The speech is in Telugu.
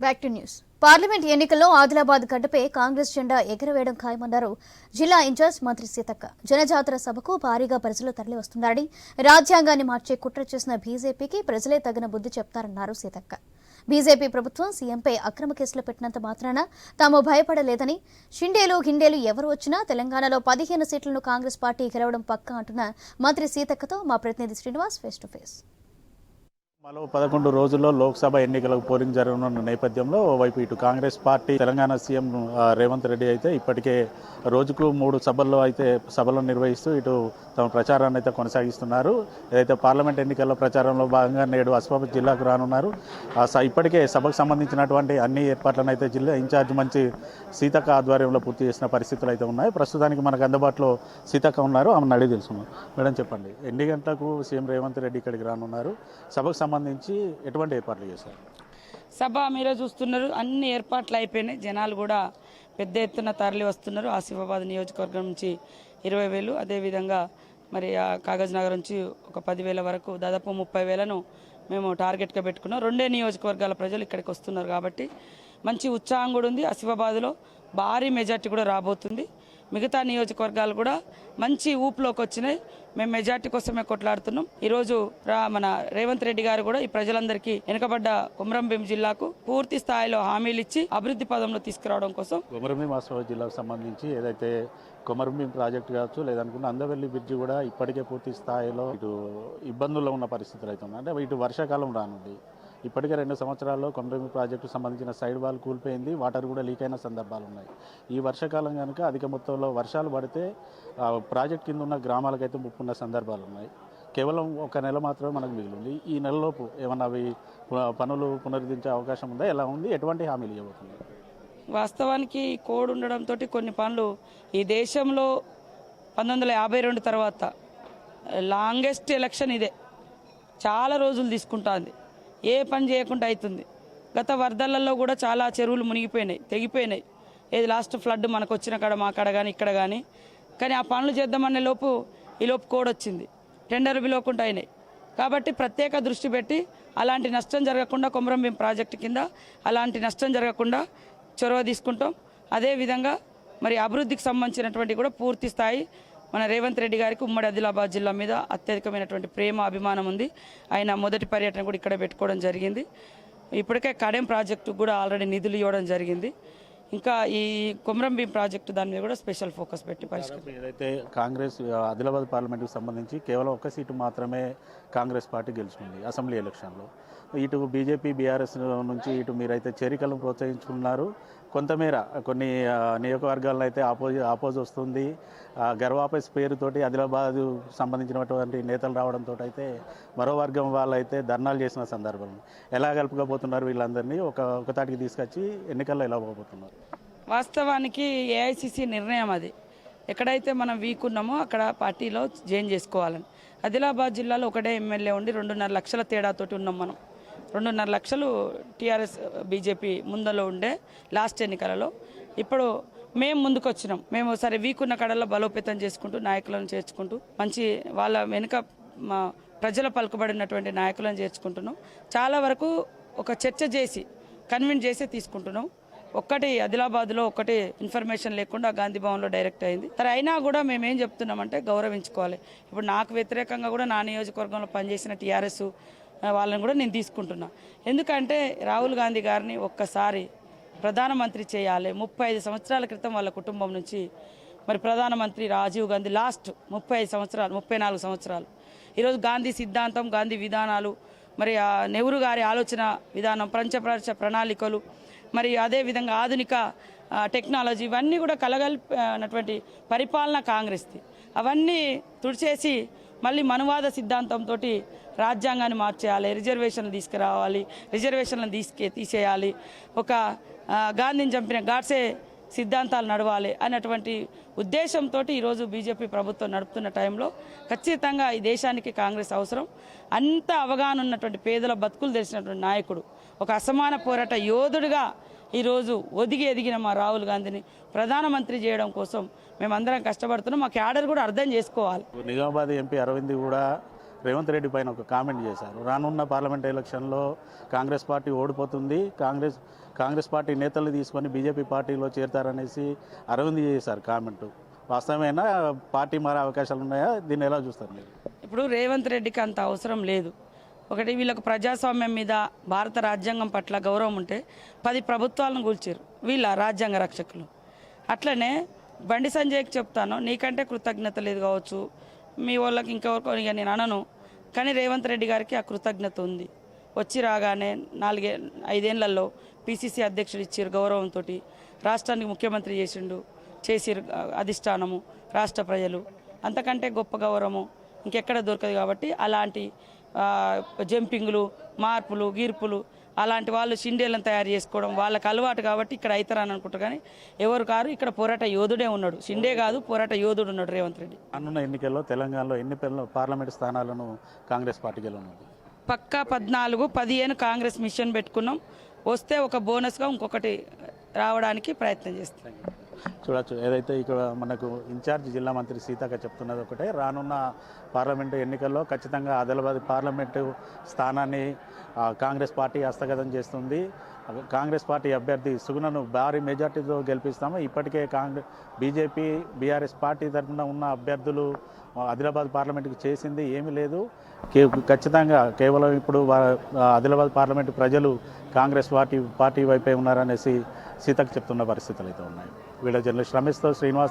బ్యాక్ టు న్యూస్ పార్లమెంట్ ఎన్నికల్లో ఆదిలాబాద్ గడ్డపై కాంగ్రెస్ జెండా ఎగరవేయడం ఖాయమన్నారు జిల్లా ఇన్ఛార్జ్ మంత్రి సీతక్క. జనజాతర సభకు భారీగా ప్రజలు తరలి వస్తున్నారని రాజ్యాంగాన్ని మార్చే కుట్ర చేసిన బీజేపీకి ప్రజలే తగిన బుద్ధి చెప్తారన్నారు సీతక్క. బీజేపీ ప్రభుత్వం సీఎంపై అక్రమ కేసులు పెట్టినంత మాత్రాన తాము భయపడలేదని షిండేలు గిండేలు ఎవరు వచ్చినా తెలంగాణలో పదిహేను సీట్లను కాంగ్రెస్ పార్టీ గెలవడం పక్కా అంటున్న మంత్రి సీతక్కతో మా ప్రతినిధి శ్రీనివాస్ ఫేస్ టు ఫేస్ మరో పదకొండు రోజుల్లో లోక్సభ ఎన్నికలకు పోలింగ్ జరగనున్న నేపథ్యంలో ఓవైపు ఇటు కాంగ్రెస్ పార్టీ తెలంగాణ సీఎం రేవంత్ రెడ్డి అయితే ఇప్పటికే రోజుకు మూడు సభల్లో అయితే సభలను నిర్వహిస్తూ ఇటు తమ ప్రచారాన్ని అయితే కొనసాగిస్తున్నారు. ఏదైతే పార్లమెంట్ ఎన్నికల్లో ప్రచారంలో భాగంగా నేడు అస్మాబాద్ జిల్లాకు రానున్నారు. స- ఇప్పటికే సభకు సంబంధించినటువంటి అన్ని ఏర్పాట్లను అయితే జిల్లా ఇన్ఛార్జ్ మంచి సీతక్క ఆధ్వర్యంలో పూర్తి చేసిన పరిస్థితులు అయితే ఉన్నాయి. ప్రస్తుతానికి మనకు అందుబాటులో సీతక్క ఉన్నారు. ఆమెను అడిగి తెలుసుకున్నాం మేడం చెప్పండి ఎన్ని గంటలకు సీఎం రేవంత్ రెడ్డి ఇక్కడికి రానున్నారు? సభకు సంబంధించి ఎటువంటి ఏర్పాట్లు చేశారు? సభ మీరే చూస్తున్నారు. అన్ని ఏర్పాట్లు అయిపోయినాయి. జనాలు కూడా పెద్ద ఎత్తున తరలి వస్తున్నారు. ఆసిఫాబాద్ నియోజకవర్గం నుంచి ఇరవై వేలు. అదేవిధంగా మరి ఆ కాగజ్ నగర్ నుంచి ఒక పదివేల వరకు దాదాపు ముప్పై వేలను మేము టార్గెట్గా పెట్టుకున్నాం. రెండే నియోజకవర్గాల ప్రజలు ఇక్కడికి వస్తున్నారు కాబట్టి మంచి ఉత్సాహం కూడా ఉంది. ఆసిఫాబాద్లో భారీ మెజార్టీ కూడా రాబోతుంది. మిగతా నియోజకవర్గాలు కూడా మంచి ఊపులోకి వచ్చినాయి. మేము మెజార్టీ కోసమే కొట్లాడుతున్నాం. ఈరోజు రా మన రేవంత్ రెడ్డి గారు కూడా ఈ ప్రజలందరికీ వెనుకబడ్డ కుమరంభీం జిల్లాకు పూర్తి స్థాయిలో హామీలు ఇచ్చి అభివృద్ధి పదంలో తీసుకురావడం కోసం కొమరంభీం ఆసిఫాబాద్ జిల్లాకు సంబంధించి ఏదైతే కొమరంభీం ప్రాజెక్టు కావచ్చు లేదనుకున్న అందవెల్లి బ్రిడ్జి కూడా ఇప్పటికే పూర్తి స్థాయిలో ఇటు ఇబ్బందుల్లో ఉన్న పరిస్థితులు అయితే ఉన్నాయి. అంటే ఇటు వర్షాకాలం రానుంది. ఇప్పటికే రెండు సంవత్సరాల్లో కొమరమి ప్రాజెక్టు సంబంధించిన సైడ్ వాల్ కూలిపోయింది వాటర్ కూడా లీక్ అయిన సందర్భాలు ఉన్నాయి. ఈ వర్షాకాలం కనుక అధిక మొత్తంలో వర్షాలు పడితే ప్రాజెక్ట్ కింద ఉన్న గ్రామాలకైతే ముప్పున్న సందర్భాలు ఉన్నాయి. కేవలం ఒక నెల మాత్రమే మనకు మిగిలింది. ఈ నెలలోపు ఏమన్నా అవి పనులు పునరుద్ధరించే అవకాశం ఉందా? ఎలా ఉంది? ఎటువంటి హామీలు ఇవ్వబోతుంది వాస్తవానికి కోడ్ ఉండడంతో కొన్ని పనులు ఈ దేశంలో పంతొమ్మిది వందల యాభై రెండు తర్వాత లాంగెస్ట్ ఎలక్షన్ ఇదే. చాలా రోజులు తీసుకుంటుంది. ఏ పని చేయకుండా అవుతుంది. గత వరదలలో కూడా చాలా చెరువులు మునిగిపోయినాయి తెగిపోయినాయి. ఏది లాస్ట్ ఫ్లడ్ మనకు వచ్చిన కాడ మా కాడ కానీ ఇక్కడ కానీ కానీ ఆ పనులు చేద్దామనే లోపు ఈ లోపు కోడ్ వచ్చింది. టెండర్ పిలవకుండా అయినాయి. కాబట్టి ప్రత్యేక దృష్టి పెట్టి అలాంటి నష్టం జరగకుండా కొమరంభీం ప్రాజెక్టు కింద అలాంటి నష్టం జరగకుండా చొరవ తీసుకుంటాం. అదేవిధంగా మరి అభివృద్ధికి సంబంధించినటువంటి కూడా పూర్తి స్థాయి మన రేవంత్ రెడ్డి గారికి ఉమ్మడి ఆదిలాబాద్ జిల్లా మీద అత్యధికమైనటువంటి ప్రేమ అభిమానం ఉంది. ఆయన మొదటి పర్యటన కూడా ఇక్కడ పెట్టుకోవడం జరిగింది. ఇప్పటికే కడెం ప్రాజెక్టు కూడా ఆల్రెడీ నిధులు ఇవ్వడం జరిగింది. ఇంకా ఈ కొమరంభీం ప్రాజెక్టు దాని మీద కూడా స్పెషల్ ఫోకస్ పెట్టి పరిష్కరి ఏదైతే కాంగ్రెస్ ఆదిలాబాద్ పార్లమెంట్కి సంబంధించి కేవలం ఒక సీటు మాత్రమే కాంగ్రెస్ పార్టీ గెలుచుకుంది అసెంబ్లీ ఎలక్షన్లో. ఇటు బీజేపీ బీఆర్ఎస్ నుంచి ఇటు మీరైతే చేరికలను ప్రోత్సహించుకున్నారు. కొంతమేర కొన్ని ఆ, నియోజకవర్గాల్లో అయితే ఆపోజి ఆపోజ్ వస్తుంది. ఆ, గర్వాపస్ పేరుతోటి ఆదిలాబాద్ సంబంధించినటువంటి నేతలు రావడంతో అయితే మరో వర్గం వాళ్ళైతే ధర్నాలు చేసిన సందర్భం. ఎలా కలుపుకోబోతున్నారు వీళ్ళందరినీ? ఒక ఒకతాటికి తీసుకొచ్చి ఎన్నికల్లో ఎలా పోబోతున్నారు? వాస్తవానికి ఏఐసిసి నిర్ణయం అది. ఎక్కడైతే మనం వీక్ ఉన్నామో అక్కడ పార్టీలో జాయిన్ చేసుకోవాలని. ఆదిలాబాద్ జిల్లాలో ఒకటే ఎమ్మెల్యే ఉండి రెండున్నర లక్షల తేడాతోటి ఉన్నాం మనం. రెండున్నర లక్షలు టీఆర్ఎస్ బీజేపీ ముందలో ఉండే లాస్ట్ ఎన్నికలలో. ఇప్పుడు మేము ముందుకొచ్చినాం. మేము సరే వీక్ ఉన్న కడల్లో బలోపేతం చేసుకుంటూ నాయకులను చేర్చుకుంటూ మంచి వాళ్ళ వెనుక మా ప్రజల పలుకుబడినటువంటి నాయకులను చేర్చుకుంటున్నాం. చాలా వరకు ఒక చర్చ చేసి కన్విన్స్ చేసి తీసుకుంటున్నాం. ఒక్కటి ఆదిలాబాద్లో ఒకటి ఇన్ఫర్మేషన్ లేకుండా గాంధీ భవన్లో డైరెక్ట్ అయింది. సరే అయినా కూడా మేము ఏం చెప్తున్నామంటే గౌరవించుకోవాలి. ఇప్పుడు నాకు వ్యతిరేకంగా కూడా నా నియోజకవర్గంలో పనిచేసిన టీఆర్ఎస్ వాళ్ళని కూడా నేను తీసుకుంటున్నా. ఎందుకంటే రాహుల్ గాంధీ గారిని ఒక్కసారి ప్రధానమంత్రి చేయాలి. ముప్పై ఐదు సంవత్సరాల క్రితం వాళ్ళ కుటుంబం నుంచి మరి ప్రధానమంత్రి రాజీవ్ గాంధీ లాస్ట్ ముప్పై ఐదు సంవత్సరాలు ముప్పై నాలుగు సంవత్సరాలు. ఈరోజు గాంధీ సిద్ధాంతం గాంధీ విధానాలు మరి ఆ నెహ్రూ గారి ఆలోచన విధానం పంచప్రచ ప్రణాళికలు మరి అదేవిధంగా ఆధునిక టెక్నాలజీ ఇవన్నీ కూడా కలగలిపినటువంటి పరిపాలన కాంగ్రెస్ది. అవన్నీ తుడిచేసి మళ్ళీ మనువాద సిద్ధాంతంతో రాజ్యాంగాన్ని మార్చేయాలి రిజర్వేషన్లు తీసుకురావాలి రిజర్వేషన్లను తీసుకే తీసేయాలి. ఒక గాంధీని చంపిన గాడ్సే సిద్ధాంతాలు నడవాలి అన్నటువంటి ఉద్దేశంతో ఈరోజు బీజేపీ ప్రభుత్వం నడుపుతున్న టైంలో ఖచ్చితంగా ఈ దేశానికి కాంగ్రెస్ అవసరం. అంత అవగాహన ఉన్నటువంటి పేదల బతుకులు తెలిసినటువంటి నాయకుడు ఒక అసమాన పోరాట యోధుడిగా ఈరోజు ఒదిగి ఎదిగిన మా రాహుల్ గాంధీని ప్రధానమంత్రి చేయడం కోసం మేమందరం కష్టపడుతున్నాం. మా క్యాడర్ కూడా అర్థం చేసుకోవాలి. నిజామాబాద్ ఎంపీ అరవింద్ కూడా రేవంత్ రెడ్డి పైన ఒక కామెంట్ చేశారు. రానున్న పార్లమెంట్ ఎలక్షన్లో కాంగ్రెస్ పార్టీ ఓడిపోతుంది. కాంగ్రెస్ కాంగ్రెస్ పార్టీ నేతలు తీసుకొని బీజేపీ పార్టీలో చేరతారనేసి అరవింద్ చేశారు కామెంట్. వాస్తవమైనా? పార్టీ మారే అవకాశాలు ఉన్నాయా? దీన్ని ఎలా చూస్తారు మీరు? ఇప్పుడు రేవంత్ రెడ్డికి అంత అవసరం లేదు. ఒకటి వీళ్ళకు ప్రజాస్వామ్యం మీద భారత రాజ్యాంగం పట్ల గౌరవం ఉంటే పది ప్రభుత్వాలను కూల్చారు వీళ్ళ రాజ్యాంగ రక్షకులు. అట్లనే బండి సంజయ్కి చెప్తాను. నీకంటే కృతజ్ఞత లేదు కావచ్చు. మీ వాళ్ళకి ఇంకెవరికో ఇక నేను అనను. కానీ రేవంత్ రెడ్డి గారికి ఆ కృతజ్ఞత ఉంది. వచ్చి రాగానే నాలుగే ఐదేళ్ళలో పిసిసి అధ్యక్షుడు ఇచ్చారు గౌరవంతో. రాష్ట్రానికి ముఖ్యమంత్రి చేసిండు చేసిరు అధిష్టానము రాష్ట్ర ప్రజలు. అంతకంటే గొప్ప గౌరవము ఇంకెక్కడ దొరకదు కాబట్టి అలాంటి జంపింగ్లు మార్పులు గీర్పులు అలాంటి వాళ్ళు షిండేలను తయారు చేసుకోవడం వాళ్ళకి అలవాటు కాబట్టి ఇక్కడ అవుతారని అనుకుంటారు కానీ ఎవరు కారు ఇక్కడ పోరాట యోధుడే ఉన్నాడు. షిండే కాదు పోరాట యోధుడు ఉన్నాడు రేవంత్ రెడ్డి. రానున్న ఎన్నికల్లో తెలంగాణలో ఎన్ని పార్లమెంట్ స్థానాలను కాంగ్రెస్ పార్టీ గెలవనుంది? పక్కా పద్నాలుగు పదిహేను కాంగ్రెస్ మిషన్ పెట్టుకున్నాం. వస్తే ఒక బోనస్గా ఇంకొకటి రావడానికి ప్రయత్నం చేస్తాం. చూడొచ్చు. ఏదైతే ఇక్కడ మనకు ఇన్ఛార్జ్ జిల్లా మంత్రి సీతక్క చెప్తున్నది ఒకటే రానున్న పార్లమెంటు ఎన్నికల్లో ఖచ్చితంగా ఆదిలాబాద్ పార్లమెంటు స్థానాన్ని కాంగ్రెస్ పార్టీ హస్తగతం చేస్తుంది. కాంగ్రెస్ పార్టీ అభ్యర్థి సుగుణను భారీ మెజార్టీతో గెలిపిస్తాము. ఇప్పటికే కాంగ్రెస్ బీజేపీ బీఆర్ఎస్ పార్టీ తరఫున ఉన్న అభ్యర్థులు ఆదిలాబాద్ పార్లమెంట్కి చేసింది ఏమీ లేదు. ఖచ్చితంగా కేవలం ఇప్పుడు ఆదిలాబాద్ పార్లమెంటు ప్రజలు కాంగ్రెస్ పార్టీ పార్టీ వైపే ఉన్నారనేసి సీతకు చెప్తున్న పరిస్థితులు అయితే ఉన్నాయి. Video journalist రమేష్తో Srinivas